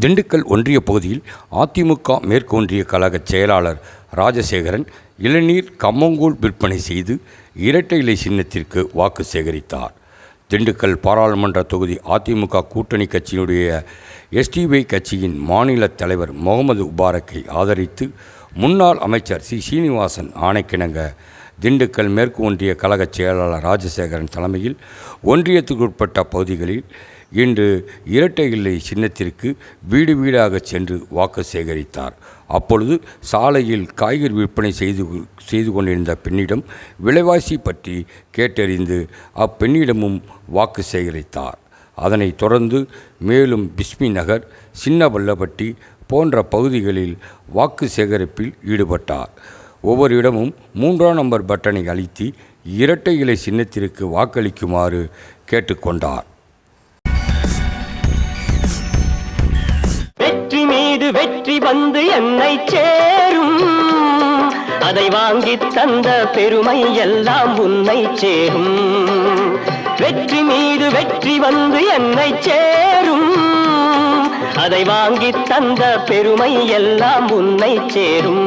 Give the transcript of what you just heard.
திண்டுக்கல் ஒன்றிய பகுதியில் அதிமுக மேற்கு ஒன்றிய கழக செயலாளர் ராஜசேகரன் இளநீர் கம்மங்கூழ் விற்பனை செய்து இரட்டை இலை சின்னத்திற்கு வாக்கு சேகரித்தார். திண்டுக்கல் பாராளுமன்ற தொகுதி அதிமுக கூட்டணி கட்சியினுடைய எஸ்டிபிஐ கட்சியின் மாநில தலைவர் முகமது உபாரக்கை ஆதரித்து முன்னாள் அமைச்சர் சி. சீனிவாசன் ஆணைக்கிணங்க திண்டுக்கல் மேற்கு ஒன்றிய கழக செயலாளர் ராஜசேகரன் தலைமையில் ஒன்றியத்துக்குட்பட்ட பகுதிகளில் இன்று இரட்டை இல்லை சின்னத்திற்கு வீடு வீடாக சென்று வாக்கு சேகரித்தார். அப்பொழுது சாலையில் காய்கறி விற்பனை செய்து செய்து கொண்டிருந்த பெண்ணிடம் விலைவாசி பற்றி கேட்டறிந்து அப்பெண்ணிடமும் வாக்கு சேகரித்தார். அதனைத் தொடர்ந்து மேலும் பிஸ்மி நகர் சின்ன வல்லப்பட்டி போன்ற பகுதிகளில் வாக்கு சேகரிப்பில் ஈடுபட்டார். ஒவ்வொரு இடமும் மூன்றாம் நம்பர் பட்டனை அழித்து இரட்டை இலை சின்னத்திற்கு வாக்களிக்குமாறு கேட்டுக்கொண்டார். வெற்றி மீது வெற்றி வந்து என்னை சேரும். அதை வாங்கி தந்த பெருமை எல்லாம் உன்னை சேரும். வெற்றி மீது வெற்றி வந்து என்னை சேரும். அதை வாங்கி தந்த பெருமை எல்லாம் உன்னை சேரும்.